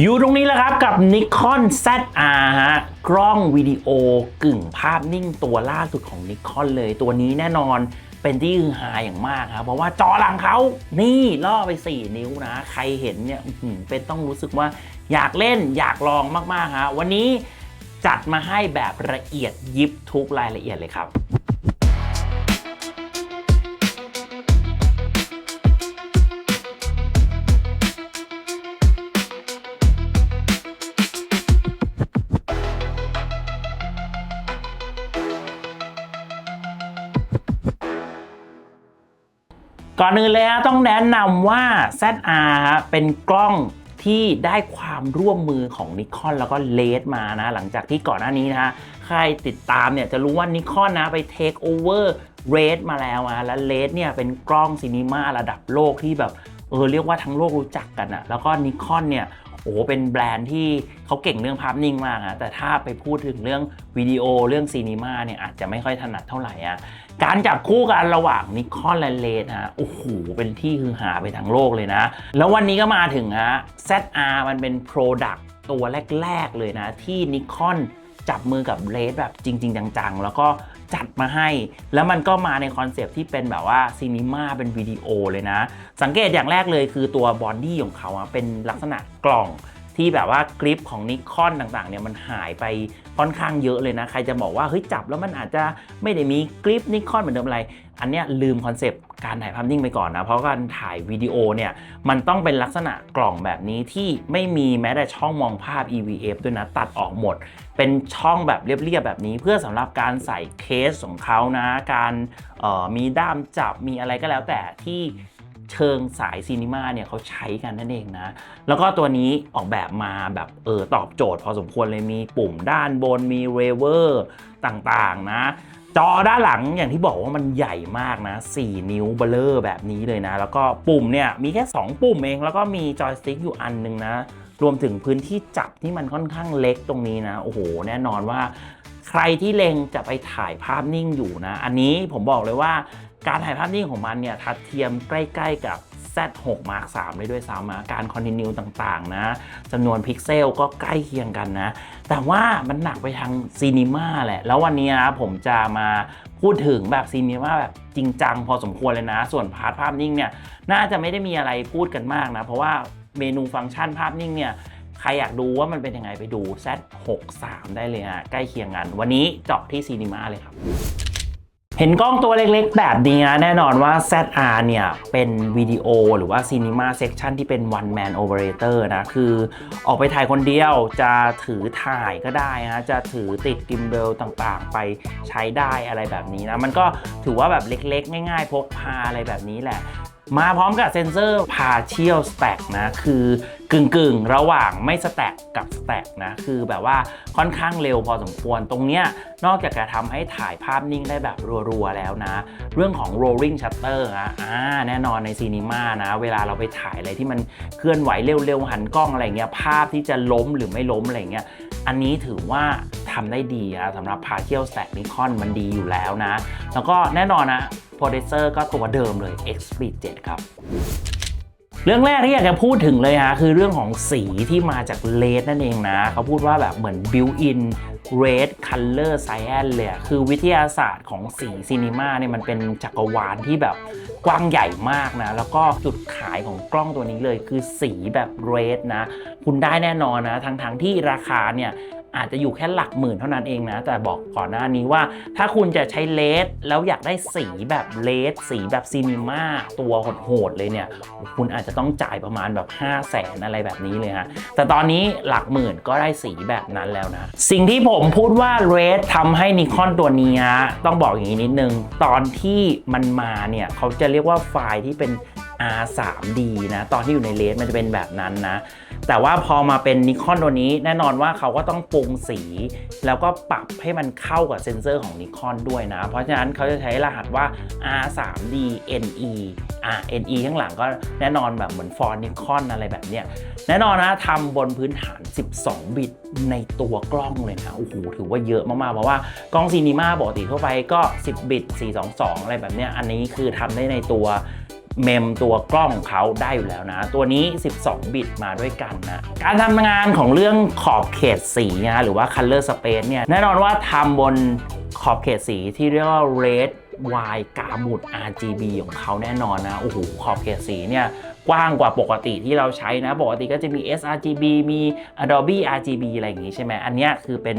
อยู่ตรงนี้แล้วครับกับ Nikon ZR ฮะกล้องวิดีโอกึ่งภาพนิ่งตัวล่าสุดของ Nikon เลยตัวนี้แน่นอนเป็นที่ฮือฮาอย่างมากครับ เพราะว่าจอหลังเขานี่ล่อไป 4 นิ้วนะ ใครเห็นเนี่ยเป็นต้องรู้สึกว่าอยากเล่นอยากลองมาก ๆ ฮะ วันนี้จัดมาให้แบบละเอียดยิบทุกรายละเอียดเลยครับ ก่อนอื่นเลยฮะต้องแนะนำว่า ZR เป็นกล้องที่ได้ความร่วมมือของนิคอนแล้วก็เลดมานะ หลังจากที่ก่อนหน้านี้นะใครติดตามเนี่ยจะรู้ว่านิคอนนะไปเทคโอเวอร์เรดมาแล้วนะแล้ว Red เนี่ยเป็นกล้องซีนีมาระดับโลกที่แบบเออเรียกว่าทั้งโลกรู้จักกันอะแล้วก็นิคอนเนี่ย โอ้โหเป็นแบรนด์ที่เขาเก่งเรื่องภาพนิ่งมากอะแต่ถ้าไปพูดถึงเรื่องวิดีโอเรื่องซีนีมาเนี่ยอาจจะไม่ค่อยถนัดเท่าไหร่อะการจับคู่กันระหว่างนิคอนและเลดฮะโอ้โหเป็นที่ฮือหาไปทั้งโลกเลยนะ แล้ววันนี้ก็มาถึงฮะ ZR มันเป็น Product ตัวแรก ๆ เลยนะ ที่นิคอนจับมือกับเลดแบบจริง ๆ จัง ๆ แล้วก็ จัดมาให้ แล้วมันก็มาในคอนเซปที่เป็นแบบว่าซีนิมาเป็นวิดีโอเลยนะ สังเกตอย่างแรกเลยคือตัวบอดี้ของเขาอะเป็นลักษณะกล่องที่แบบว่ากริปของนิคอนต่างๆเนี่ยมันหายไปค่อนข้างเยอะเลยนะ ใครจะบอกว่าเฮ้ยจับแล้วมันอาจจะไม่ได้มีกริปนิคอนเหมือนเดิมอะไร อันเนี้ยลืมคอนเซปต์การถ่ายภาพนิ่งไปก่อนนะ เพราะการถ่ายวิดีโอเนี่ยมันต้องเป็นลักษณะกล่องแบบนี้ที่ไม่มีแม้แต่ช่องมองภาพ EVF ด้วยนะ ตัดออกหมด เป็นช่องแบบเรียบๆแบบนี้ เพื่อสำหรับการใส่เคสของเขานะ การออมีด้ามจับมีอะไรก็แล้วแต่ที่เชิงสายซีนิมาเนี่ยเขาใช้กันนั่นเองนะ แล้วก็ตัวนี้ออกแบบมาแบบเออตอบโจทย์พอสมควรเลยมีปุ่มด้านบนมีเรเวอร์ต่างๆนะ จอด้านหลังอย่างที่บอกว่ามันใหญ่มากนะ 4 นิ้วเบลเลอร์แบบนี้เลยนะ แล้วก็ปุ่มเนี่ยมีแค่ 2 ปุ่มเอง แล้วก็มีจอยสติ๊กอยู่อันหนึงนะ รวมถึงพื้นที่จับที่มันค่อนข้างเล็กตรงนี้นะ โอ้โห แน่นอนว่า ใครที่เล็งจะไปถ่ายภาพนิ่งอยู่นะ อันนี้ผมบอกเลยว่าการถ่ายภาพนิ่งของมันเนี่ยทัดเทียมใกล้ ๆกับ Z6 Mark 3เลยด้วยซ้ำนะการคอนติเนียต่างๆนะจำนวนพิกเซลก็ใกล้เคียงกันนะ แต่ว่ามันหนักไปทางซีนีมาแหละ แล้ววันนี้นะผมจะมาพูดถึงแบบซีนีมาแบบจริงจังพอสมควรเลยนะ ส่วนพาร์ทภาพนิ่งเนี่ย น่าจะไม่ได้มีอะไรพูดกันมากนะ เพราะว่า เมนูฟังก์ชันภาพนิ่งเนี่ยใครอยากดูว่ามันเป็นยังไงไปดู Z63 ได้เลยฮะใกล้เคียงกันวันนี้เจาะที่ซีนีมาเลยครับ เห็นกล้องตัวเล็กๆ แบบนี้นะแน่นอนว่า ZR เนี่ยเป็นวิดีโอหรือว่า Cinema Section ที่เป็น One Man Operator นะ คือออกไปถ่ายคนเดียวจะถือถ่ายก็ได้นะ จะถือติดกิมเบลต่างๆ ไปใช้ได้อะไรแบบนี้นะ มันก็ถือว่าแบบเล็กๆ ง่ายๆ พกพาอะไรแบบนี้แหละ มาพร้อมกับเซนเซอร์ partial stack นะ คือกึ่งๆระหว่างไม่ stack กับ stack นะ คือแบบว่าค่อนข้างเร็วพอสมควรตรงเนี้ยนอกจากจะทำให้ถ่ายภาพนิ่งได้แบบรัว ๆ แล้วนะ เรื่องของ rolling shutter นะอ่าแน่นอนในซีนีมานะ เวลาเราไปถ่ายอะไรที่มันเคลื่อนไหวเร็ว ๆ หันกล้องอะไรเงี้ยภาพที่จะล้มหรือไม่ล้มอะไรเงี้ย อันนี้ถือว่าทำได้ดีนะสำหรับ partial stack Nikon มันดีอยู่แล้วนะ แล้วก็แน่นอนนะโปรเดเซอร์ก็ตัวเดิมเลย Xpeed 7 ครับเรื่องแรกที่อยากจะพูดถึงเลยฮะคือเรื่องของสีที่มาจากเลดนั่นเองนะ เขาพูดว่าแบบเหมือนบิวอิน red color science เลยคือวิทยาศาสตร์ของสีซีนีมาเนี่ยมันเป็นจักรวาลที่แบบกว้างใหญ่มากนะ แล้วก็จุดขายของกล้องตัวนี้เลยคือสีแบบเรดนะ คุณได้แน่นอนนะทั้งๆทที่ราคาเนี่ย อาจจะอยู่แค่หลักหมื่นเท่านั้นเองนะ แต่บอกก่อนหน้านี้ว่า ถ้าคุณจะใช้เลสแล้วอยากได้สีแบบเลสสีแบบซีนีมาตัวโหดๆเลยเนี่ย คุณอาจจะต้องจ่ายประมาณแบบ 5 0 0แสนอะไรแบบนี้เลยฮะแต่ตอนนี้หลักหมื่นก็ได้สีแบบนั้นแล้วนะ สิ่งที่ผมพูดว่าเรสทำให้นิคอนตัวนี้ต้องบอกอย่างนี้นิดนึง ตอนที่มันมาเนี่ยเขาจะเรียกว่าไฟล์ที่เป็น R3D นะ ตอนที่อยู่ในเลสมันจะเป็นแบบนั้นนะ แต่ว่าพอมาเป็นนิคอนตัวนี้แน่นอนว่าเขาก็ต้องปรุงสี แล้วก็ปรับให้มันเข้ากับเซ็นเซอร์ของนิคอนด้วยนะ เพราะฉะนั้นเขาจะใช้รหัสว่า R3D NE อะ NE ข้างหลังก็แน่นอนแบบเหมือนฟอร์นิคอนอะไรแบบเนี้ยแน่นอนนะทำบนพื้นฐาน 12 บิตในตัวกล้องเลยนะ โอ้โห ถือว่าเยอะมากๆ เพราะว่ากล้องซีนีมาปกติทั่วไปก็ 10 บิต 422 อะไรแบบเนี้ยอันนี้คือทำได้ในตัว เมมตัวกล้องเขาได้อยู่แล้วนะ ตัวนี้ 12 บิตมาด้วยกันนะ การทำงานของเรื่องขอบเขตสีนะหรือว่า color space เนี่ย แน่นอนว่าทำบนขอบเขตสีที่เรียกว่า red Y กาหมุด RGB ของเขาแน่นอนนะ โอ้โห ขอบเขตสีเนี่ย กว้างกว่าปกติที่เราใช้นะ ปกติก็จะมี sRGB มี Adobe RGB อะไรอย่างงี้ใช่ไหมอันนี้คือเป็น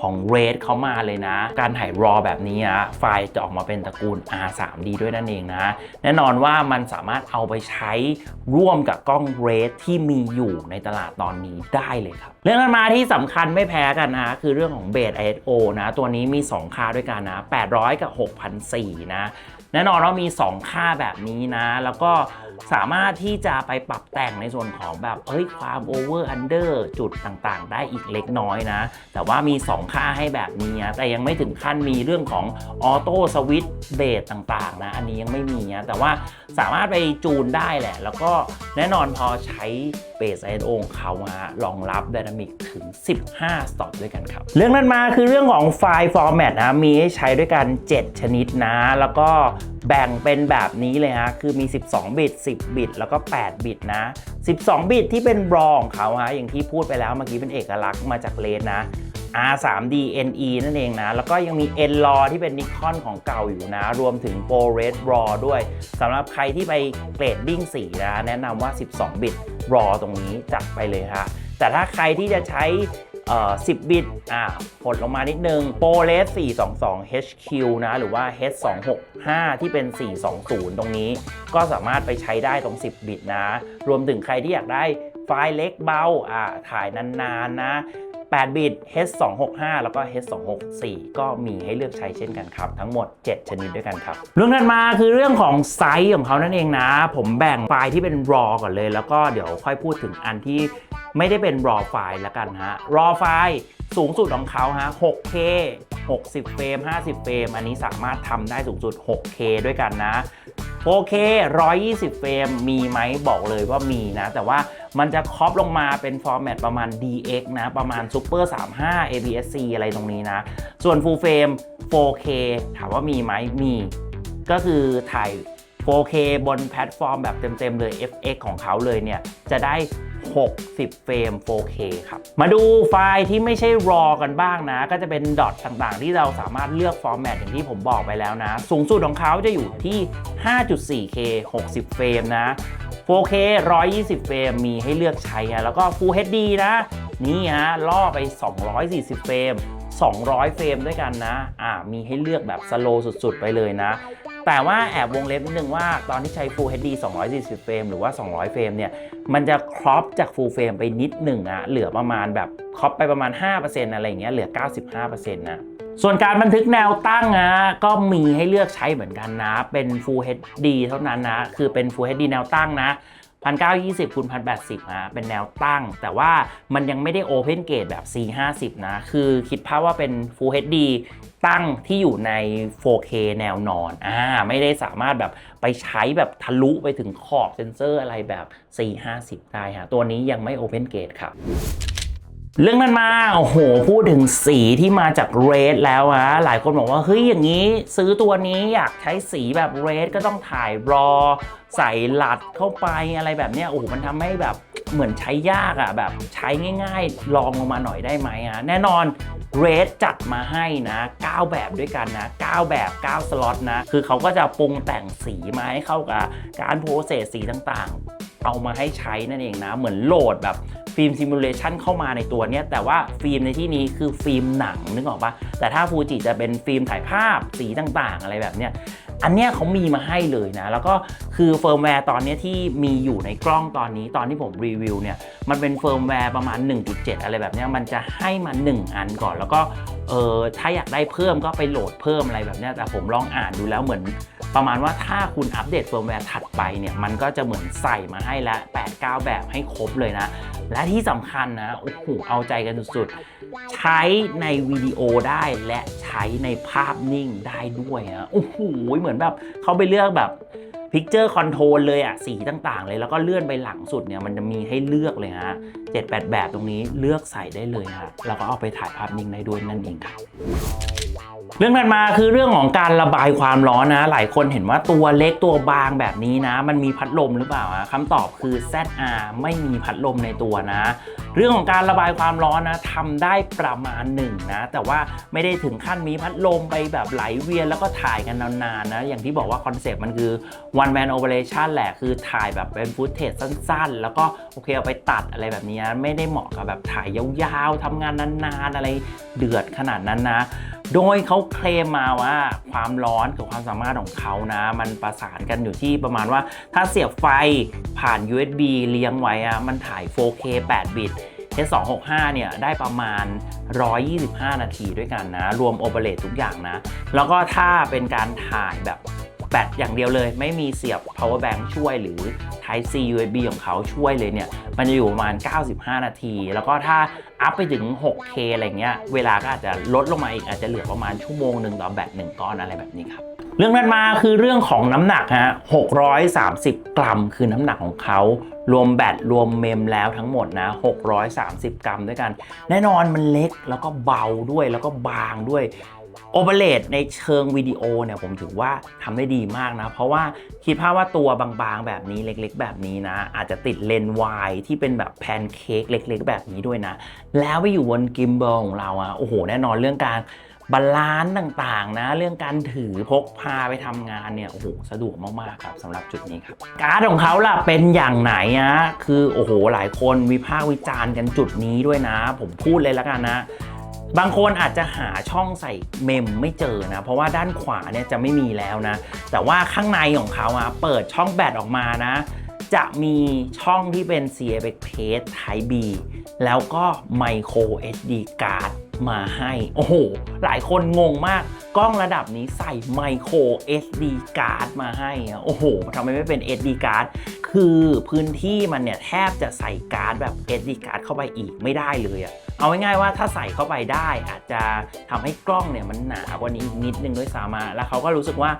ของ Red เขามาเลยนะ การถ่าย RAW แบบนี้นะ ไฟล์จะออกมาเป็นตระกูล R3D ด้วยนั่นเองนะ แน่นอนว่ามันสามารถเอาไปใช้ร่วมกับกล้อง Red ที่มีอยู่ในตลาดตอนนี้ได้เลยครับ เรื่องมาที่สำคัญไม่แพ้กันนะ คือเรื่องของเบส ISO นะ ตัวนี้มี 2 ค่าด้วยกันนะ 800 กับ 6400 นะ แน่นอนว่ามี 2 ค่าแบบนี้นะ แล้วก็ สามารถที่จะไปปรับแต่งในส่วนของแบบเอ้ยความโอเวอร์อันเดอร์จุดต่างๆ ได้อีกเล็กน้อยนะ แต่ว่ามี 2 ค่าให้แบบนี้นะแต่ยังไม่ถึงขั้นมีเรื่องของออโต้สวิตช์เบสต่างๆ นะ อันนี้ยังไม่มีนะแต่ว่าสามารถไปจูนได้แหละ แล้วก็แน่นอนพอใช้เบส ISO ของเขามารองรับ Dynamic ถึง 15 สต็อปด้วยกันครับ เรื่องนั้นมาคือเรื่องของไฟล์ฟอร์แมตนะ มีให้ใช้ด้วยกัน 7 ชนิดนะ แล้วก็ แบ่งเป็นแบบนี้เลยฮะ คือมี 12 บิต 10 บิต แล้วก็ 8 บิตนะ 12 บิตที่เป็นบรอของเขาฮะ อย่างที่พูดไปแล้วเมื่อกี้เป็นเอกลักษณ์มาจากเลนนะ R3D NE นั่นเองนะ แล้วก็ยังมี N RAW ที่เป็นนิคอนของเก่าอยู่นะ รวมถึง Pro Red RAW ด้วยสำหรับใครที่ไปเกรดดิ้งสีนะ แนะนำว่า 12 บิต RAW ตรงนี้จัดไปเลยฮะ แต่ถ้าใครที่จะใช้ เอ่อ10 บิตอ่าผลลงมานิดนึง Pro Red 422 HQ นะ หรือว่า H265 ที่เป็น 420 ตรงนี้ ก็สามารถไปใช้ได้ตรง 10 บิตนะ รวมถึงใครที่อยากได้ไฟล์เล็กเบาอ่าถ่ายนานๆนะ8 บิต H265 แล้วก็ H264 ก็มีให้เลือกใช้เช่นกันครับ ทั้งหมด 7 ชนิดด้วยกันครับ เรื่องนั้นมาคือเรื่องของไซส์ของเขานั่นเองนะ ผมแบ่งไฟล์ที่เป็น RAW ก่อนเลย แล้วก็เดี๋ยวค่อยพูดถึงอันที่ ไม่ได้เป็น RAW ไฟล์แล้วกันฮะ RAW ไฟล์สูงสุดของเขาฮะ 6K 60 เฟรม 50 เฟรม อันนี้สามารถทำได้สูงสุด 6K ด้วยกันนะ 4K 120 เฟรม มีไหมบอกเลยว่ามีนะ แต่ว่ามันจะครอปลงมาเป็นฟอร์แมตประมาณ DX นะ ประมาณ Super 35 APS-C อะไรตรงนี้นะ ส่วน Full Frame 4K ถามว่ามีไหมมี ก็คือถ่าย 4K บนแพลตฟอร์มแบบเต็มๆเลย FX ของเขาเลยเนี่ย จะได้ 60 เฟรม 4K ครับ มาดูไฟล์ที่ไม่ใช่ RAW กันบ้างนะ ก็จะเป็นดอทต่างๆ ที่เราสามารถเลือกฟอร์แมตอย่างที่ผมบอกไปแล้วนะ สูงสุดของเขาจะอยู่ที่ 5.4K 60 เฟรมนะ 4K 120 เฟรม มีให้เลือกใช้นะแล้วก็ Full HD นะ นี่ฮะ ล่อไป 240 เฟรม200 เฟรมด้วยกันนะ อ่า มีให้เลือกแบบสโลสุด ๆ ไปเลยนะ แต่ว่าแอบวงเล็บนิดนึงว่าตอนที่ใช้ Full HD 240เฟรมหรือว่า 200 เฟรมเนี่ย มันจะครอปจาก Full Frame ไปนิดหนึ่งอะเหลือประมาณแบบครอปไปประมาณ 5%อะไรอย่างเงี้ยเหลือ 95%นะส่วนการบันทึกแนวตั้งนะก็มีให้เลือกใช้เหมือนกันนะ เป็น Full HD เท่านั้นนะ คือเป็น Full HD แนวตั้งนะ 1920คูณ1080นะเป็นแนวตั้ง แต่ว่ามันยังไม่ได้ Open Gate แบบ C50 นะ คือคิดภาพว่าเป็น Full HD ตั้งที่อยู่ใน 4K แนวนอนอ่าไม่ได้สามารถแบบไปใช้แบบทะลุไปถึงขอบเซนเซอร์อะไรแบบ C50 ได้ฮะตัวนี้ยังไม่ Open Gate ครับเรื่องนั้นมา โอ้โห พูดถึงสีที่มาจากเรดแล้วอะหลายคนบอกว่า เฮ้ย อย่างนี้ซื้อตัวนี้อยากใช้สีแบบเรดก็ต้องถ่ายรอ ใส่หลัดเข้าไปอะไรแบบเนี้ยโอ้โหมันทำให้แบบเหมือนใช้ยากอะแบบใช้ง่าย ๆ ลองลงมาหน่อยได้ไหมอะแน่นอนเรดจัดมาให้นะ 9 แบบด้วยกันนะ 9 แบบ 9 สล็อตนะ คือเขาก็จะปรุงแต่งสีมาให้เข้ากับการโปรเซสสีต่างๆ เอามาให้ใช้นั่นเองนะ เหมือนโหลดแบบฟิล์มซิมูเลชันเข้ามาในตัวเนี้ย แต่ว่าฟิล์มในที่นี้คือฟิล์มหนังนึกออกปะแต่ถ้าฟูจิจะเป็นฟิล์มถ่ายภาพสีต่างๆ อะไรแบบเนี้ย อันเนี้ยเขามีมาให้เลยนะ แล้วก็คือเฟิร์มแวร์ตอนเนี้ยที่มีอยู่ในกล้องตอนนี้ตอนที่ผมรีวิวเนี่ย มันเป็นเฟิร์มแวร์ประมาณ 1.7 อะไรแบบเนี้ยมันจะให้มา 1 อันก่อน แล้วก็เออถ้าอยากได้เพิ่มก็ไปโหลดเพิ่มอะไรแบบเนี้ยแต่ผมลองอ่านดูแล้วเหมือน ประมาณว่าถ้าคุณอัปเดตเฟิร์มแวร์ถัดไปเนี่ยมันก็จะเหมือนใส่มาให้ละ 8-9 แบบให้ครบเลยนะ และที่สำคัญนะโอ้โหเอาใจกันสุดๆ ใช้ในวิดีโอได้และใช้ในภาพนิ่งได้ด้วยนะโอ้โหเหมือนแบบเขาไปเลือกแบบ Picture Control เลยอะสีต่างๆ เลยแล้วก็เลื่อนไปหลังสุดเนี่ยมันจะมีให้เลือกเลยฮะ7-8 แบบตรงนี้เลือกใส่ได้เลยฮะแล้วก็เอาไปถ่ายภาพนิ่งได้ด้วยนั่นเองครับเรื่องถัดมาคือเรื่องของการระบายความร้อนนะ หลายคนเห็นว่าตัวเล็กตัวบางแบบนี้นะ มันมีพัดลมหรือเปล่าอะคำตอบคือ ZR ไม่มีพัดลมในตัวนะ เรื่องของการระบายความร้อนนะทำได้ประมาณหนึ่งนะ แต่ว่าไม่ได้ถึงขั้นมีพัดลมไปแบบไหลเวียนแล้วก็ถ่ายกันนานๆนะ อย่างที่บอกว่าคอนเซปต์มันคือ one man operation แหละคือถ่ายแบบเป็นฟุตเทจสั้นๆ แล้วก็โอเคเอาไปตัดอะไรแบบนี้ไม่ได้เหมาะกับแบบถ่ายยาวๆทำงานนานๆ อะไรเดือดขนาดนั้นนะ โดยเขาเคลมมาว่าความร้อนกับความสามารถของเขานะ มันประสานกันอยู่ที่ประมาณว่า ถ้าเสียบไฟผ่าน USB เลี้ยงไว้อะมันถ่าย 4K 8 บิต S265 เนี่ยได้ประมาณ 125 นาทีด้วยกันนะ รวมโอเปเรตทุกอย่างนะ แล้วก็ถ้าเป็นการถ่ายแบบ แบตอย่างเดียวเลย ไม่มีเสียบ power bank ช่วยหรือ Type C USB ของเขาช่วยเลยเนี่ย มันจะอยู่ประมาณ 95 นาที แล้วก็ถ้าอัพไปถึง 6K อะไรเงี้ย เวลาก็อาจจะลดลงมาอีกอาจจะเหลือประมาณชั่วโมงหนึ่งต่อแบตหนึ่งก้อนอะไรแบบนี้ครับเรื่องถัดมาคือเรื่องของน้ำหนักฮะ 630 กรัมคือน้ำหนักของเขา รวมแบตรวมเมมแล้วทั้งหมดนะ 630 กรัมด้วยกัน แน่นอนมันเล็กแล้วก็เบาด้วยแล้วก็บางด้วย โอเปเรตในเชิงวิดีโอเนี่ยผมถือว่าทำได้ดีมากนะ เพราะว่าคิดภาพว่าตัวบางๆ แบบนี้เล็กๆ แบบนี้นะ อาจจะติดเลนส์วายที่เป็นแบบแพนเค้กเล็ก ๆ แบบนี้ด้วยนะ แล้วไปอยู่บนกิมเบลของเราอะโอ้โห แน่นอนเรื่องการบาลานซ์ต่างๆ นะ เรื่องการถือพกพาไปทำงานเนี่ยโอ้โหสะดวกมากๆครับสำหรับจุดนี้ครับ การ์ดของเขาล่ะเป็นอย่างไหนอะคือโอ้โหหลายคนวิพากษ์วิจารณ์กันจุดนี้ด้วยนะ ผมพูดเลยแล้วกันนะ บางคนอาจจะหาช่องใส่เมมไม่เจอนะ เพราะว่าด้านขวาเนี่ยจะไม่มีแล้วนะ แต่ว่าข้างในของเขาอะเปิดช่องแบตออกมานะ จะมีช่องที่เป็น CFX Page Type B แล้วก็ Micro SD Card มาให้ โอ้โห หลายคนงงมาก กล้องระดับนี้ใส่ Micro SD Card มาให้อะโอ้โหทำไมไม่เป็น SD Card คือพื้นที่มันเนี่ยแทบจะใส่การ์ดแบบ SD Card เข้าไปอีกไม่ได้เลยอะเอาง่ายๆว่าถ้าใส่เข้าไปได้อาจจะทำให้กล้องเนี่ยมันหนากว่านี้อีกนิดนึงด้วยซ้ำแล้วเขาก็รู้สึกว่า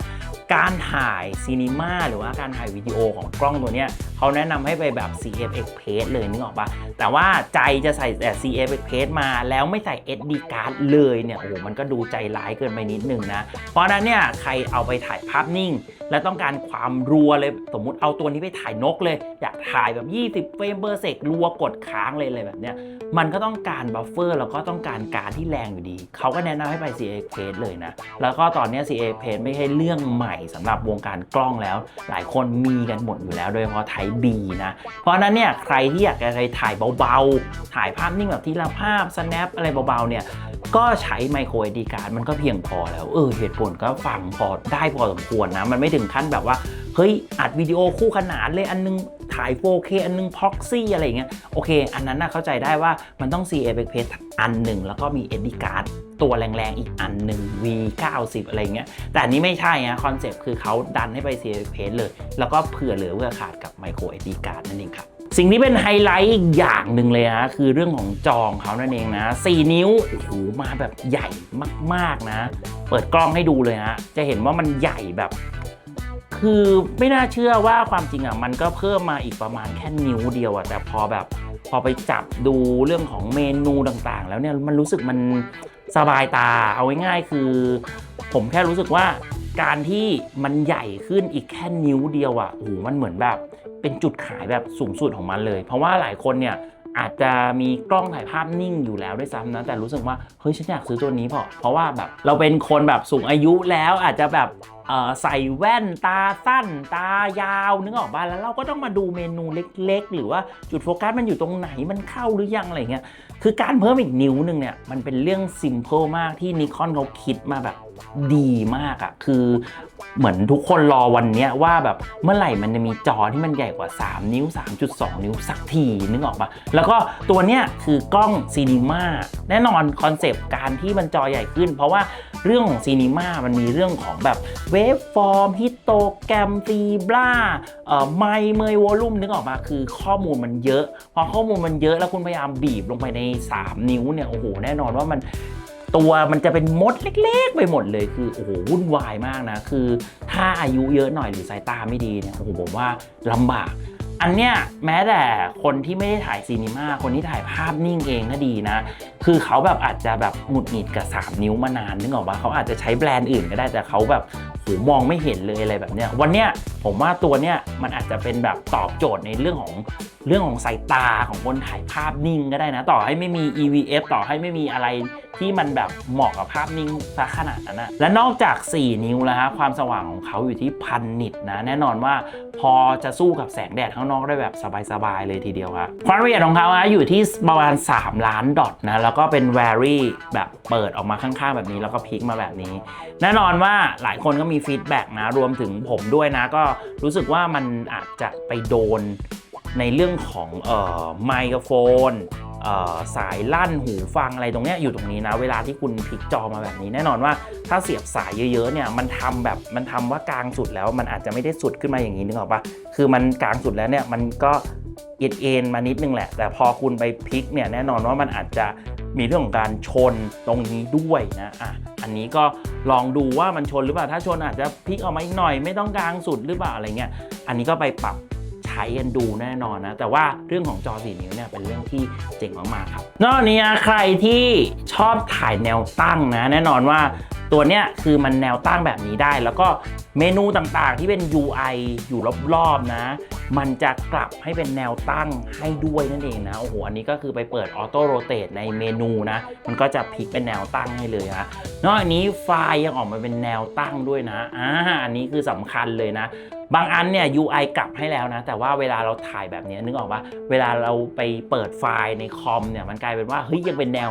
การถ่ายซีนีมาหรือว่าการถ่ายวิดีโอของกล้องตัวเนี้ยเขาแนะนำให้ไปแบบ CFX Page เลยนึกออกปะแต่ว่าใจจะใส่แต่ CFX Page มาแล้วไม่ใส่ SD card เลยเนี่ยโอ้โหมันก็ดูใจร้ายเกินไปนิดนึงนะ เพราะฉะนั้นเนี่ยใครเอาไปถ่ายภาพนิ่ง และต้องการความรัวเลยสมมุติเอาตัวนี้ไปถ่ายนกเลย อยากถ่ายแบบ 20 เฟรมเ r อร์เซกรัวกดค้างเลยอะไรแบบเนี้ยมันก็ต้องการบัฟเฟอร์แล้วก็ต้องการการที่แรงอยู่ดี เขาก็แนะนำให้ไป CA Page เลยนะ แล้วก็ตอนนี้ CA Page ไม่ใช่เรื่องใหม่สำหรับวงการกล้องแล้ว หลายคนมีกันหมดอยู่แล้วโดยเฉพาะ Type B นะ เพราะนั้นเนี่ยใครที่อยากจะถ่ายเบาๆ ถ่ายภาพนิ่งแบบทีละภาพ snap อะไรเบาๆเนี่ยก็ใช้ไมโคร SD card มันก็เพียงพอแล้ว เออเหตุผลก็ฟังพอได้พอสมควรนะ มันไม่ถึงขั้นแบบว่า เฮ้ย อัดวิดีโอคู่ขนานเลยอันนึงถ่าย 4K อันนึง proxy อะไรอย่างเงี้ยโอเค อันนั้นน่าเข้าใจได้ว่ามันต้อง CFX Page อันหนึ่ง แล้วก็มี SD card ตัวแรงๆ อีกอันหนึ่ง V90 อะไรเงี้ยแต่อันนี้ไม่ใช่นะคอนเซปต์คือเขาดันให้ไป CFX Page เลย แล้วก็เผื่อเหลือเพื่อขาดกับ micro SD card นั่นเองครับสิ่งที่เป็นไฮไลท์อีกอย่างหนึ่งเลยฮะคือเรื่องของจองเขานั่นเองนะ 4 นิ้วโอ้โหมาแบบใหญ่มากๆนะ เปิดกล้องให้ดูเลยฮะจะเห็นว่ามันใหญ่แบบ คือไม่น่าเชื่อว่าความจริงอะมันก็เพิ่มมาอีกประมาณแค่นิ้วเดียวอะแต่พอแบบพอไปจับดูเรื่องของเมนูต่างๆ แล้วเนี่ยมันรู้สึกมันสบายตาเอาง่ายๆคือ ผมแค่รู้สึกว่าการที่มันใหญ่ขึ้นอีกแค่นิ้วเดียวอะโอ้โหมันเหมือนแบบเป็นจุดขายแบบสูงสุดของมันเลย เพราะว่าหลายคนเนี่ย อาจจะมีกล้องถ่ายภาพนิ่งอยู่แล้วด้วยซ้ำนะแต่รู้สึกว่าเฮ้ยฉันอยากซื้อตัวนี้เพราะเพราะว่าแบบเราเป็นคนแบบสูงอายุแล้วอาจจะแบบใส่แว่นตาสั้น ตายาวนึกออกบ้านแล้วเราก็ต้องมาดูเมนูเล็ก ๆ หรือว่าจุดโฟกัสมันอยู่ตรงไหนมันเข้าหรือยังอะไรเงี้ยคือการเพิ่มอีกนิ้วหนึ่งเนี่ยมันเป็นเรื่องซิมเ l ิลมากที่นิคอนเขาคิดมาแบบ ดีมากอะคือเหมือนทุกคนรอวันเนี้ยว่าแบบเมื่อไหร่มันจะมีจอที่มันใหญ่กว่า 3 นิ้ว 3.2 นิ้วสักทีนึกออกปะแล้วก็ตัวเนี้ยคือกล้องซีนีมาแน่นอนคอนเซปต์การที่มันจอใหญ่ขึ้น เพราะว่าเรื่องของซีนีมามันมีเรื่องของแบบเวฟฟอร์มฮิตโตแกรมฟีบล่าเอ่อไมเมยวอลลุ่มนึกออกมาคือข้อมูลมันเยอะ พอข้อมูลมันเยอะแล้วคุณพยายามบีบลงไปใน 3 นิ้วเนี่ยโอ้โหแน่นอนว่ามัน ตัวมันจะเป็นมดเล็กๆ ไปหมดเลยคือโอ้โหวุ่นวายมากนะ คือถ้าอายุเยอะหน่อยหรือสายตาไม่ดีเนี่ยโอ้โหผมว่าลำบาก อันเนี้ยแม้แต่คนที่ไม่ได้ถ่ายซีนีมาคนที่ถ่ายภาพนิ่งเองก็ดีนะคือเขาแบบอาจจะแบบหงุดหงิดกับ 3 นิ้วมานานนึกออกปะเขาอาจจะใช้แบรนด์อื่นก็ได้แต่เขาแบบโหมองไม่เห็นเลยอะไรแบบเนี้ยวันเนี้ยผมว่าตัวเนี้ยมันอาจจะเป็นแบบตอบโจทย์ในเรื่องของเรื่องของสายตาของคนถ่ายภาพนิ่งก็ได้นะ ต่อให้ไม่มี EVF ต่อให้ไม่มีอะไรที่มันแบบเหมาะกับภาพนิ่งซะขนาดนั้นนะและนอกจาก 4 นิ้วแล้วฮะความสว่างของเขาอยู่ที่พันนิตนะแน่นอนว่าพอจะสู้กับแสงแดดข้างนอกได้แบบสบายๆเลยทีเดียวครับความละเอียดของเขาฮะอยู่ที่ประมาณ 3 ล้านดอทนะแล้วก็เป็น vary แบบเปิดออกมาข้างๆ แบบนี้แล้วก็พลิกมาแบบนี้ แน่นอนว่าหลายคนก็มีฟีดแบ็กนะรวมถึงผมด้วยนะ ก็รู้สึกว่ามันอาจจะไปโดนในเรื่องของออไมโครโฟนสายลั่นหูฟังอะไรตรงเนี้ยอยู่ตรงนี้นะ เวลาที่คุณพลิกจอมาแบบนี้ แน่นอนว่าถ้าเสียบสายเยอะๆเนี่ยมันทำแบบมันทำว่ากลางสุดแล้วมันอาจจะไม่ได้สุดขึ้นมาอย่างนี้นึกออกปะคือมันกลางสุดแล้วเนี่ยมันก็เอ็นเอ็นมานิดนึงแหละ แต่พอคุณไปพลิกเนี่ยแน่นอนว่ามันอาจจะ มีเรื่องของการชนตรงนี้ด้วยนะอะอันนี้ก็ลองดูว่ามันชนหรือเปล่าถ้าชนอาจจะพลิกออกมาอีกหน่อยไม่ต้องกลางสุดหรือเปล่าอะไรเงี้ยอันนี้ก็ไปปรับ ช้กันดูแน่นอนนะ แต่ว่าเรื่องของจอสีนิ้วเนี่ยเป็นเรื่องที่เจ๋งมากๆครับ นอกจากนี้ใครที่ชอบถ่ายแนวตั้งนะ แน่นอนว่าตัวเนี้ยคือมันแนวตั้งแบบนี้ได้ แล้วก็เมนูต่างๆที่เป็น UI อยู่รอบๆนะ มันจะกลับให้เป็นแนวตั้งให้ด้วยนั่นเองนะ โอ้โห อันนี้ก็คือไปเปิดออโต้โรเต e ในเมนูนะ มันก็จะพลิกเป็นแนวตั้งให้เลยนะนอกจากนี้ไฟล์ยังออกมาเป็นแนวตั้งด้วยนะอ่าอันนี้คือสำคัญเลยนะ บางอันเนี่ย UI กลับให้แล้วนะ แต่ว่าเวลาเราถ่ายแบบนี้นึกออกปะเวลาเราไปเปิดไฟล์ในคอมเนี่ยมันกลายเป็นว่าเฮ้ยยังเป็นแนว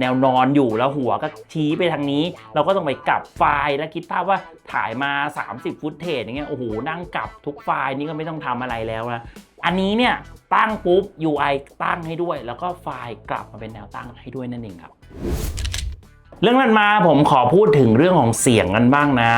แนวนอนอยู่แล้วหัวก็ชี้ไปทางนี้ เราก็ต้องไปกลับไฟล์แล้วคิดภาพว่าถ่ายมา 30 ฟุตเทจอย่างเงี้ยโอ้โหนั่งกลับทุกไฟล์นี่ก็ไม่ต้องทำอะไรแล้วนะอันนี้เนี่ยตั้งปุ๊บ UI ตั้งให้ด้วย แล้วก็ไฟล์กลับมาเป็นแนวตั้งให้ด้วยนั่นเองครับ เรื่องนั้นมาผมขอพูดถึงเรื่องของเสียงกันบ้างนะ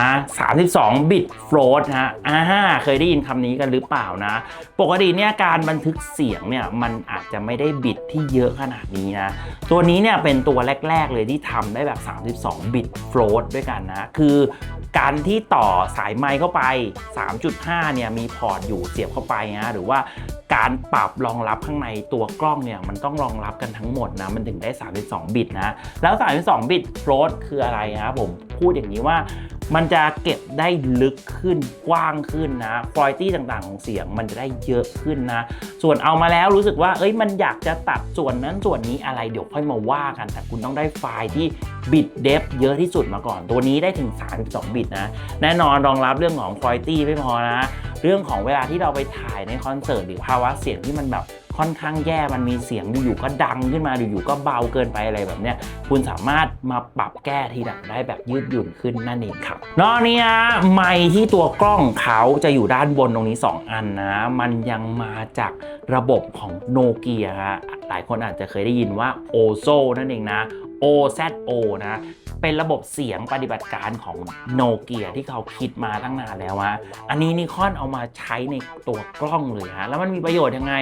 32บิต float นะอ่าเคยได้ยินคำนี้กันหรือเปล่านะ ปกติเนี่ยการบันทึกเสียงเนี่ยมันอาจจะไม่ได้บิตที่เยอะขนาดนี้นะ ตัวนี้เนี่ยเป็นตัวแรก ๆ เลยที่ทำได้แบบ 32บิต float ด้วยกันนะ คือการที่ต่อสายไมค์เข้าไป 3.5 เนี่ยมีพอร์ตอยู่เสียบเข้าไปนะหรือว่า การปรับรองรับข้างในตัวกล้องเนี่ยมันต้องรองรับกันทั้งหมดนะมันถึงได้ 32 บิตนะ แล้ว 32 บิต float คืออะไรนะผมพูดอย่างนี้ว่ามันจะเก็บได้ลึกขึ้นกว้างขึ้นนะคุณภาพต่างๆ ของเสียงมันจะได้เยอะขึ้นนะ ส่วนเอามาแล้วรู้สึกว่า เอ้ยมันอยากจะตัดส่วนนั้นส่วนนี้อะไรเดี๋ยวค่อยมาว่ากัน แต่คุณต้องได้ไฟล์ที่บิตเดฟเยอะที่สุดมาก่อน ตัวนี้ได้ถึง 32 บิตนะ แน่นอนรองรับเรื่องของคุณภาพไม่พอนะ เรื่องของเวลาที่เราไปถ่ายในคอนเสิร์ตหรือภาวะเสียงที่มันแบบค่อนข้างแย่ มันมีเสียงอยู่ๆก็ดังขึ้นมาอยู่ๆก็เบาเกินไปอะไรแบบเนี้ย คุณสามารถมาปรับแก้ทีหลังได้แบบยืดหยุ่นขึ้นนั่นเองครับ นอกนี้นะไมค์ที่ตัวกล้องเขาจะอยู่ด้านบนตรงนี้ 2 อันนะ มันยังมาจากระบบของโนเกียฮะหลายคนอาจจะเคยได้ยินว่า OZO นั่นเองนะ OZO นะ เป็นระบบเสียงปฏิบัติการของโนเกียที่เขาคิดมาตั้งนานแล้วฮะ อันนี้นิคอนเอามาใช้ในตัวกล้องเลยฮะ แล้วมันมีประโยชน์ยังไง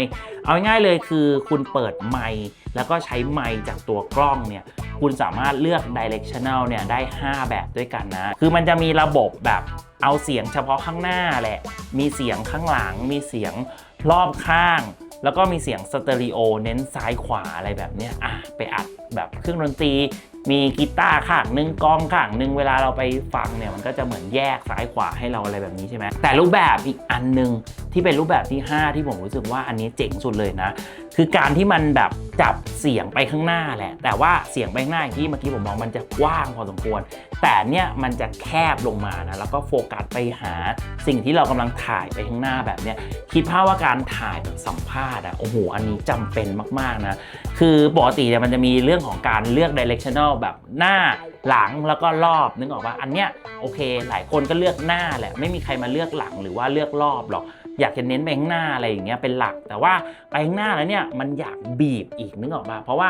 เอาง่ายเลยคือคุณเปิดไมค์แล้วก็ใช้ไมค์จากตัวกล้องเนี่ย คุณสามารถเลือก directional เนี่ยได้ 5 แบบด้วยกันนะ คือมันจะมีระบบแบบเอาเสียงเฉพาะข้างหน้าแหละ มีเสียงข้างหลัง มีเสียงรอบข้าง แล้วก็มีเสียงสเตอริโอเน้นซ้ายขวาอะไรแบบเนี้ยอะไปอัดแบบเครื่องดนตรี มีกีตาร์ข้างหนึ่งกลองข้างหนึ่งเวลาเราไปฟังเนี่ยมันก็จะเหมือนแยกซ้ายขวาให้เราอะไรแบบนี้ใช่ไหมแต่รูปแบบอีกอันหนึงที่เป็นรูปแบบที่ 5 ที่ผมรู้สึกว่าอันนี้เจ๋งสุดเลยนะ คือการที่มันแบบจับเสียงไปข้างหน้าแหละ แต่ว่าเสียงไปข้างหน้าอย่างที่เมื่อกี้ผมมองมันจะกว้างพอสมควร แต่เนี่ยมันจะแคบลงมานะแล้วก็โฟกัสไปหาสิ่งที่เรากำลังถ่ายไปข้างหน้าแบบเนี้ยคิดภาพว่าการถ่ายแบบสัมภาษณ์อะโอ้โหอันนี้จำเป็นมากๆนะคือปกติเนี่ยมันจะมีเรื่องของการเลือก directional แบบหน้าหลังแล้วก็รอบนึกออกว่าอันเนี้ยโอเค หลายคนก็เลือกหน้าแหละไม่มีใครมาเลือกหลังหรือว่าเลือกรอบหรอกอยากจะเน้นไปข้างหน้าอะไรอย่างเงี้ยเป็นหลัก แต่ว่าไปข้างหน้าแล้วเนี่ยมันอยากบีบอีกนึกออกปะเพราะว่า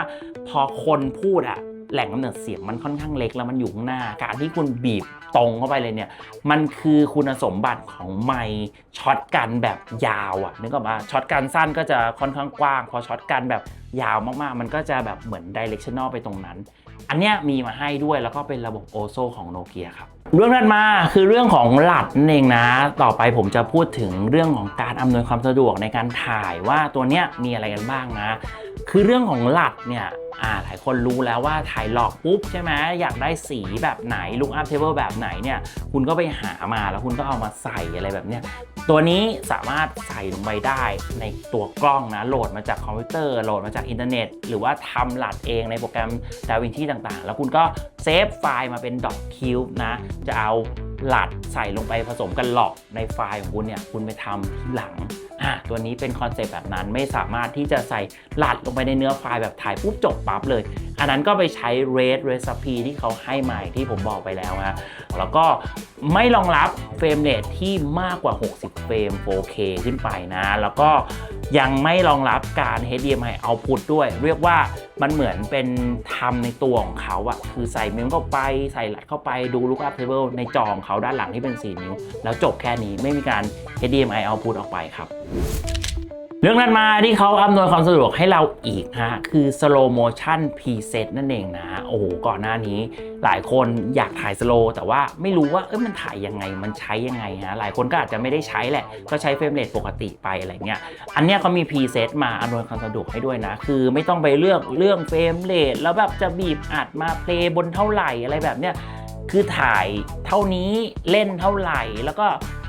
พอคนพูดอะ แหล่งกำเนิดเสียงมันค่อนข้างเล็กแล้วมันอยู่ข้างหน้า การที่คุณบีบตรงเข้าไปเลยเนี่ย มันคือคุณสมบัติของไมค์ช็อตกันแบบยาวอะนึกออกปะช็อตกันสั้นก็จะค่อนข้างกว้าง พอช็อตกันแบบยาวมากๆ มันก็จะแบบเหมือนดิเรกชันนอลไปตรงนั้น อันเนี้ยมีมาให้ด้วยแล้วก็เป็นระบบโอโซของโนเกียครับ เรื่องถัดมาคือเรื่องของหลัดนั่นเองนะ ต่อไปผมจะพูดถึงเรื่องของการอำนวยความสะดวกในการถ่ายว่าตัวเนี้ยมีอะไรกันบ้างนะ คือเรื่องของหลัดเนี่ยอ่าหลายคนรู้แล้วว่าถ่ายหลอกปุ๊บใช่ไหมอยากได้สีแบบไหนลุคอัพเทเบิลแบบไหนเนี่ย คุณก็ไปหามาแล้วคุณก็เอามาใส่อะไรแบบเนี้ยตัวนี้สามารถใส่ลงไปได้ในตัวกล้องนะ โหลดมาจากคอมพิวเตอร์ โหลดมาจากอินเทอร์เน็ต หรือว่าทำหลัดเองในโปรแกรม DaVinci ต่างๆ แล้วคุณก็เซฟไฟล์มาเป็น doc cube นะจะเอาหลัดใส่ลงไปผสมกันหลอกในไฟล์ของคุณเนี่ยคุณไปทำที่หลังอะตัวนี้เป็นคอนเซปต์แบบนั้นไม่สามารถที่จะใส่หลัดลงไปในเนื้อไฟล์แบบถ่ายปุ๊บจบปั๊บเลย อันนั้นก็ไปใช้ Red Recipe ที่เขาให้มาอย่ที่ผมบอกไปแล้วฮะแล้วก็ไม่รองรับเฟรมเรทที่มากกว่า 60 เฟรม 4K ขึ้นไปนะ แล้วก็ ยังไม่รองรับการ HDMI output ด้วย เรียกว่ามันเหมือนเป็นทำในตัวของเขาอะคือใส่เมมเข้าไปใส่หลัดเข้าไปดู lookup table ในจอของเขาด้านหลังที่เป็น 4 นิ้ว แล้วจบแค่นี้ไม่มีการ HDMI output ออกไปครับ เรื่องนั้นมาที่เขาอำนวยความสะดวกให้เราอีกฮะคือ slow motion preset นั่นเองนะ โอ้โห ก่อนหน้านี้หลายคนอยากถ่าย slow แต่ว่าไม่รู้ว่าเอ้ยมันถ่ายยังไงมันใช้ยังไงฮะหลายคนก็อาจจะไม่ได้ใช้แหละ ก็ใช้เฟรมเรทปกติไปอะไรเงี้ยอันเนี้ยเขามี preset มาอำนวยความสะดวกให้ด้วยนะ คือไม่ต้องไปเลือกเรื่องเฟรมเรทแล้วแบบจะบีบอัดมาเพลย์บนเท่าไหร่อะไรแบบเนี้ยคือถ่ายเท่านี้เล่นเท่าไหร่แล้วก็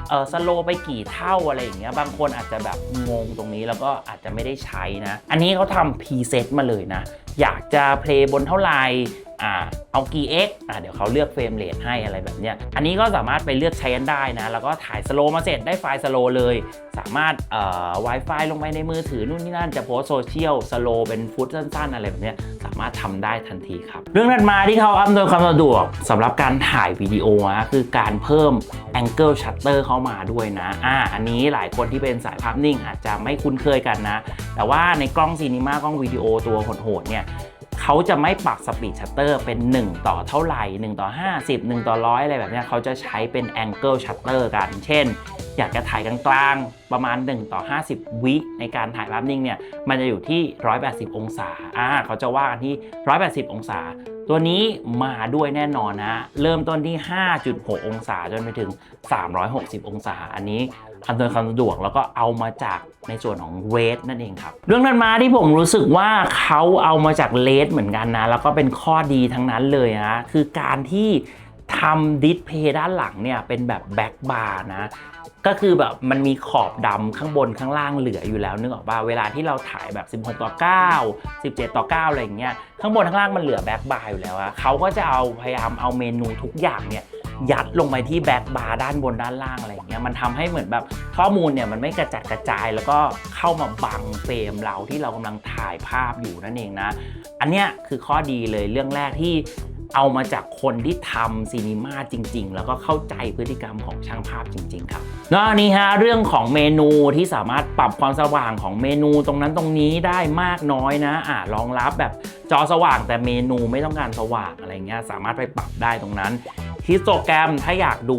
เออสโลไปกี่เท่าอะไรอย่างเงี้ยบางคนอาจจะแบบงงตรงนี้แล้วก็อาจจะไม่ได้ใช้นะ อันนี้เขาทำพรีเซตมาเลยนะ อยากจะเพลย์บนเท่าไหร่ อ่าเอากี่ x อ่าเดี๋ยวเขาเลือกเฟรมเรทให้อะไรแบบเนี้ยอันนี้ก็สามารถไปเลือกใช้กันได้นะ แล้วก็ถ่ายสโลมาเสร็จได้ไฟล์สโลเลย สามารถเอ่อ Wi-Fi ลงไปในมือถือนู่นนี่นั่นจะโพสโซเชียลสโลเป็นฟุตสั้นๆ อะไรแบบเนี้ยสามารถทำได้ทันทีครับ เรื่องถัดมาที่เขาอำนวยความสะดวกสำหรับการถ่ายวิดีโอนะคือการเพิ่ม Angle Shutter เข้ามาด้วยนะอ่าอันนี้หลายคนที่เป็นสายภาพนิ่งอาจจะไม่คุ้นเคยกันนะ แต่ว่าในกล้องซีนีมากล้องวิดีโอตัวโหดๆเนี่ย เขาจะไม่ปรับสปีดชัตเตอร์เป็น 1 ต่อเท่าไหร่ 1 ต่อ 50 1 ต่อร้อยอะไรแบบนี้เขาจะใช้เป็นแองเกิลชัตเตอร์กัน เช่น อยากจะถ่ายกลางๆ ประมาณ 1 ต่อ 50 วิในการถ่ายภาพนิ่งเนี่ยมันจะอยู่ที่ 180 องศาอ่าเขาจะว่ากันที่ 180 องศา ตัวนี้มาด้วยแน่นอนนะเริ่มต้นที่ 5.6 องศาจนไปถึง 360 องศา อันนี้อำนวยความสะดวกแล้วก็เอามาจากในส่วนของเรดนั่นเองครับ เรื่องนั้นมาที่ผมรู้สึกว่าเขาเอามาจากเลดเหมือนกันนะ แล้วก็เป็นข้อดีทั้งนั้นเลยนะคือการที่ ทำดิสเพย์ด้านหลังเนี่ยเป็นแบบแบ็กบาร์นะก็คือแบบมันมีขอบดำข้างบนข้างล่างเหลืออยู่แล้วนึกออกป่ะเวลาที่เราถ่ายแบบ 16 ต่อ 9 17 ต่อ 9 อะไรอย่างเงี้ยข้างบนข้างล่างมันเหลือแบ็กบาร์อยู่แล้วอะเขาก็จะเอาพยายามเอาเมนูทุกอย่างเนี่ยยัดลงไปที่แบ็กบาร์ด้านบนด้านล่างอะไรอย่างเงี้ยมันทำให้เหมือนแบบข้อมูลเนี่ยมันไม่กระจัดกระจายแล้วก็เข้ามาบังเฟรมเราที่เรากำลังถ่ายภาพอยู่นั่นเองนะ อันเนี้ยคือข้อดีเลยเรื่องแรกที่ เอามาจากคนที่ทำซีนีมาจริง ๆ แล้วก็เข้าใจพฤติกรรมของช่างภาพจริง ๆ ครับนอกจากนี้ฮะเรื่องของเมนูที่สามารถปรับความสว่างของเมนูตรงนั้นตรงนี้ได้มากน้อยนะอ่ารองรับแบบจอสว่างแต่เมนูไม่ต้องการสว่างอะไรเงี้ยสามารถไปปรับได้ตรงนั้น ฮิสโตแกรมถ้าอยากดู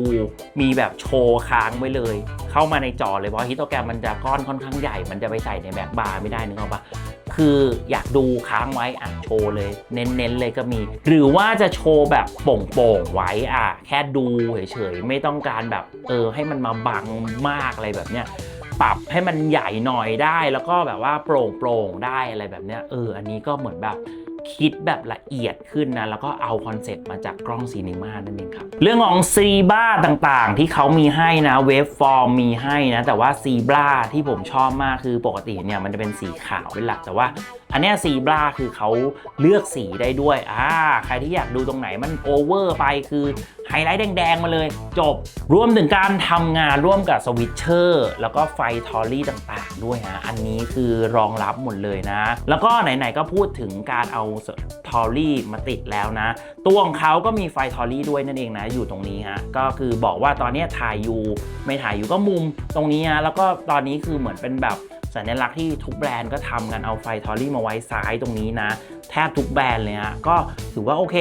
มีแบบโชว์ค้างไว้เลย เข้ามาในจอเลยเพราะฮิสโตแกรมมันจะก้อนค่อนข้างใหญ่ มันจะไปใส่ในแบ็กบาร์ไม่ได้นึกออกปะคืออยากดูค้างไว้อะโชว์เลย เน้นๆเลยก็มี หรือว่าจะโชว์แบบโป่งๆไว้อะแค่ดูเฉยๆไม่ต้องการแบบเออให้มันมาบังมากอะไรแบบเนี้ยปรับให้มันใหญ่หน่อยได้แล้วก็แบบว่าโปร่งโปร่งๆได้อะไรแบบเนี้ยเอออันนี้ก็เหมือนแบบ คิดแบบละเอียดขึ้นนะ แล้วก็เอาคอนเซ็ปต์มาจากกล้องซีนีมานั่นเองครับ เรื่องของซีบ้าต่างๆ ที่เขามีให้นะเวฟฟอร์มมีให้นะ แต่ว่าซีบ้าที่ผมชอบมากคือปกติเนี่ยมันจะเป็นสีขาวเป็นหลักแต่ว่า อันนี้ยซีบราคือเขาเลือกสีได้ด้วยอ่าใครที่อยากดูตรงไหนมันโอเวอร์ไปคือไฮไลท์แดงๆมาเลยจบ รวมถึงการทำงานร่วมกับสวิตเชอร์แล้วก็ไฟทอรี่ต่างๆ ด้วยฮะอันนี้คือรองรับหมดเลยนะ แล้วก็ไหนๆก็พูดถึงการเอาทอรี่มาติดแล้วนะ ตัวของเขาก็มีไฟทอรี่ด้วยนั่นเองนะ อยู่ตรงนี้ฮะก็คือบอกว่าตอนนี้ถ่ายอยู่ไม่ถ่ายอยู่ก็มุมตรงนี้ฮะแล้วก็ตอนนี้คือเหมือนเป็นแบบ สัญลักษณ์ที่ทุกแบรนด์ก็ทำกันเอาไฟทอรี่มาไว้ซ้ายตรงนี้นะ แทบทุกแบรนด์เลยฮะก็ถือว่าโอเค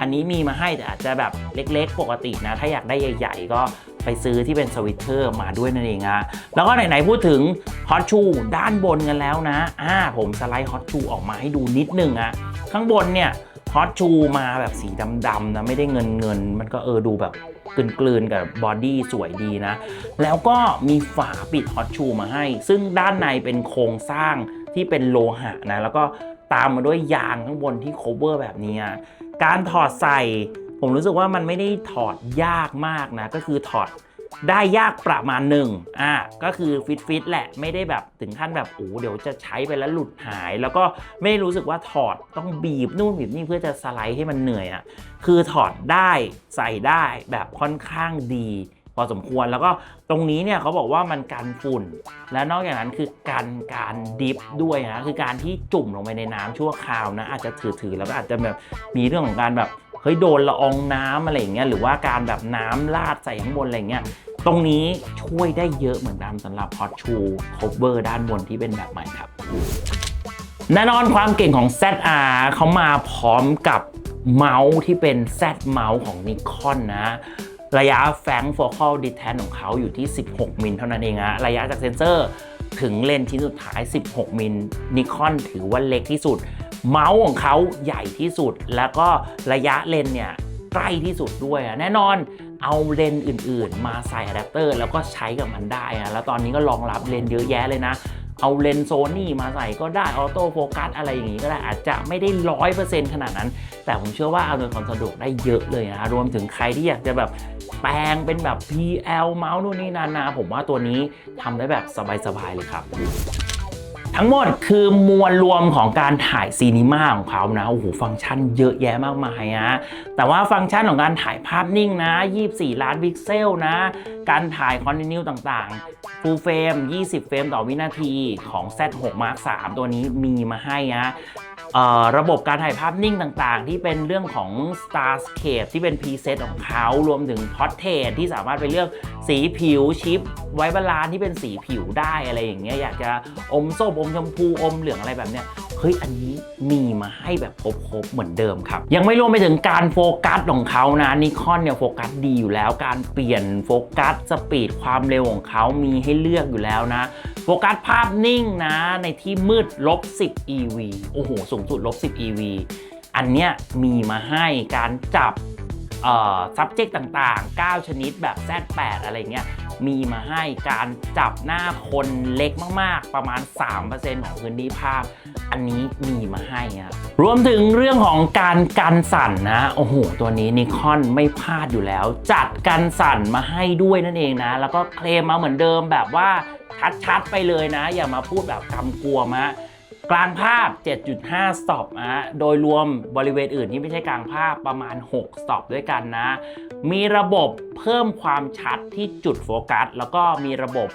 อันนี้มีมาให้แต่อาจจะแบบเล็กๆ ปกตินะ ถ้าอยากได้ใหญ่ๆ ก็ไปซื้อที่เป็นสวิตเตอร์มาด้วยนั่นเองฮะแล้วก็ไหนๆพูดถึงฮอตชูด้านบนกันแล้วนะอ่าผมสไลด์ฮอตชูออกมาให้ดูนิดนึงอะข้างบนเนี่ย ฮอตชูมาแบบสีดำๆนะไม่ได้เงินเงินๆมันก็เออดูแบบกลืนๆกับบอดี้สวยดีนะ แล้วก็มีฝาปิดฮอตชูมาให้ ซึ่งด้านในเป็นโครงสร้างที่เป็นโลหะนะ แล้วก็ตามมาด้วยยางข้างบนที่โคเวอร์แบบนี้อะการถอดใส่ ผมรู้สึกว่ามันไม่ได้ถอดยากมากนะ ก็คือถอด ได้ยากประมาณหนึ่งอ่าก็คือฟิตฟิตแหละไม่ได้แบบถึงขั้นแบบโอ้เดี๋ยวจะใช้ไปแล้วหลุดหาย แล้วก็ไม่ได้รู้สึกว่าถอดต้องบีบนู่นบีบนี่เพื่อจะสไลด์ให้มันเหนื่อยอะคือถอดได้ใส่ได้แบบค่อนข้างดีพอสมควรแล้วก็ตรงนี้เนี่ยเขาบอกว่ามันกันฝุ่น และนอกจากนั้นคือการการดิฟด้วยนะคือการที่จุ่มลงไปในน้ำชั่วคราวนะอาจจะถือๆแล้วก็อาจจะแบบมีเรื่องของการแบบ เฮ้ยโดนละอองน้ำอะไรอย่างเงี้ยหรือว่าการแบบน้ำลาดใส่ข้างบนอะไรเงี้ยตรงนี้ช่วยได้เยอะเหมือนกันสำหรับ Hot Shoe Cover ด้านบนที่เป็นแบบใหม่ครับแน่นอนความเก่งของ ZR เขามาพร้อมกับเมาส์ที่เป็น Z เมาส์ของ Nikon นะระยะแฟง focal distance ของเขาอยู่ที่ 16 มิลเท่านั้นเองอะระยะจากเซนเซอร์ ถึงเลนส์ชิ้นสุดท้าย 16 มิลนิคอนถือว่าเล็กที่สุด เมาส์ของเขาใหญ่ที่สุด แล้วก็ระยะเลนส์เนี่ยใกล้ที่สุดด้วยแน่นอนเอาเลนส์อื่น ๆ มาใส่อะแดปเตอร์แล้วก็ใช้กับมันได้อะแล้วตอนนี้ก็รองรับเลนส์เยอะแยะเลยนะ เอาเลนส์โซนี่มาใส่ก็ได้ออโต้โฟกัสอะไรอย่างนี้ก็ได้อาจจะไม่ได้ร้อยเปอร์เซ็นต์ขนาดนั้น แต่ผมเชื่อว่าเอาโดยความสะดวกได้เยอะเลยนะรวมถึงใครที่อยากจะแบบแปลงเป็นแบบ PL เมาส์นู่นนี่นานาผมว่าตัวนี้ทำได้แบบสบายๆเลยครับ ทั้งหมดคือมวลรวมของการถ่ายซีนีมาของเขานะโอ้โหฟังก์ชันเยอะแยะมากมายนะแต่ว่าฟังก์ชันของการถ่ายภาพนิ่งนะ 24 ล้านพิกเซลนะ การถ่ายคอนติเนียต่างๆฟูลเฟรม20 เฟรมต่อวินาทีของ Z6 Mark 3ตัวนี้มีมาให้นะ ระบบการถ่ายภาพนิ่งต่างๆ ที่เป็นเรื่องของ Starscape ที่เป็น preset ของเขารวมถึง Portrait ที่สามารถไปเลือกสีผิวชิป ไว้บาลานที่เป็นสีผิวได้อะไรอย่างเงี้ยอยากจะอมส้มอมชมพูอมเหลืองอะไรแบบเนี้ย เฮ้ยอันนี้มีมาให้แบบครบๆเหมือนเดิมครับ ยังไม่รวมไปถึงการโฟกัสของเขานะนิคอนเนี่ยโฟกัสดีอยู่แล้ว การเปลี่ยนโฟกัสสปีดความเร็วของเขามีให้เลือกอยู่แล้วนะโฟกัสภาพนิ่งนะในที่มืดลบ 10 EV โอ้โหสูงสุดลบ 10 EV อันเนี้ยมีมาให้การจับ subject ต่างๆ 9 ชนิดแบบ Z8 อะไรเงี้ยมีมาให้การจับหน้าคนเล็กมากๆ ประมาณ 3%ของพื้นที่ภาพ อันนี้มีมาให้อะรวมถึงเรื่องของการกันสั่นนะโอ้โห ตัวนี้นิคอนไม่พลาดอยู่แล้ว จัดกันสั่นมาให้ด้วยนั่นเองนะ แล้วก็เคลมมาเหมือนเดิมแบบว่าชัดๆไปเลยนะ อย่ามาพูดแบบกำกวมฮะ กลางภาพ 7.5 สต็อปนะโดยรวมบริเวณอื่นที่ไม่ใช่กลางภาพประมาณ 6 สต็อปด้วยกันนะ มีระบบเพิ่มความชัดที่จุดโฟกัส แล้วก็มีระบบ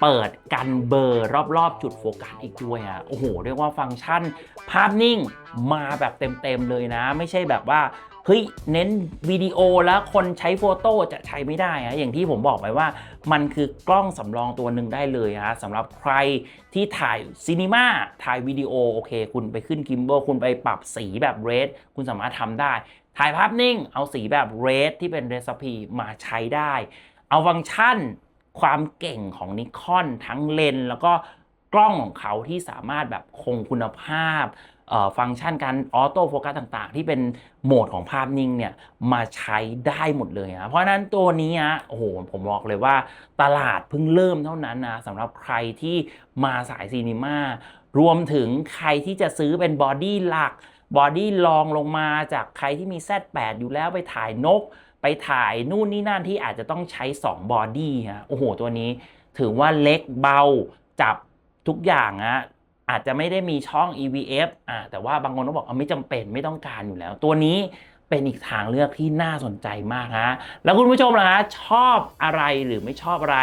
เปิดกันเบอร์รอบๆ จุดโฟกัสอีกด้วยอะโอ้โห เรียกว่าฟังก์ชัน ภาพนิ่งมาแบบเต็มๆเลยนะ ไม่ใช่แบบว่า เฮ้ยเน้นวิดีโอแล้วคนใช้โฟโต้จะใช้ไม่ได้อะอย่างที่ผมบอกไปว่า มันคือกล้องสำรองตัวหนึ่งได้เลยฮะสำหรับใครที่ถ่ายซีนีมาถ่ายวิดีโอโอเค คุณไปขึ้นกิมโบคุณไปปรับสีแบบเรดคุณสามารถทำได้ ถ่ายภาพนิ่ง เอาสีแบบเรดที่เป็นเรซ p ีมาใช้ได้ เอาฟังก์ชันความเก่งของนิคอนทั้งเลนแล้วก็กล้องของเขาที่สามารถแบบคงคุณภาพ ฟังก์ชันการออโต้โฟกัสต่างๆ ที่เป็นโหมดของภาพนิ่งเนี่ยมาใช้ได้หมดเลยนะเพราะนั้นตัวนี้ฮะโอ้โหผมบอกเลยว่าตลาดเพิ่งเริ่มเท่านั้นนะสำหรับใครที่มาสายซีนีมารวมถึงใครที่จะซื้อเป็นบอดี้หลักบอดี้ลองลงมาจากใครที่มี Z8 อยู่แล้วไปถ่ายนก ไปถ่ายนู่นนี่นั่นที่อาจจะต้องใช้ 2 บอดี้ฮะโอ้โห ตัวนี้ถือว่าเล็กเบาจับทุกอย่างอะ อาจจะไม่ได้มีช่อง EVF อ่าแต่ว่าบางคนก็บอกเอาไม่จำเป็นไม่ต้องการอยู่แล้ว ตัวนี้เป็นอีกทางเลือกที่น่าสนใจมากฮะแล้วคุณผู้ชมล่ะฮะชอบอะไรหรือไม่ชอบอะไร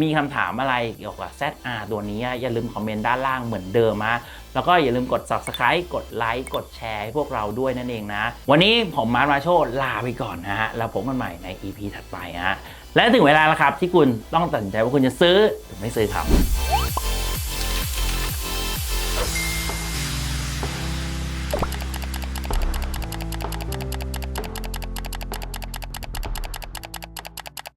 มีคำถามอะไรเกี่ยวกับ ZR ตัวนี้ อย่าลืมคอมเมนต์ด้านล่างเหมือนเดิมฮะแล้วก็อย่าลืมกด Subscribe กดไลค์กดแชร์ให้พวกเราด้วยนั่นเองนะ วันนี้ผมมาร์ทมาโชลาไปก่อนนะฮะแล้วพบกันใหม่ใน EP ถัดไปฮะและถึงเวลาแล้วครับที่คุณต้องตัดสินใจว่าคุณจะซื้อหรือไม่ซื้อครับ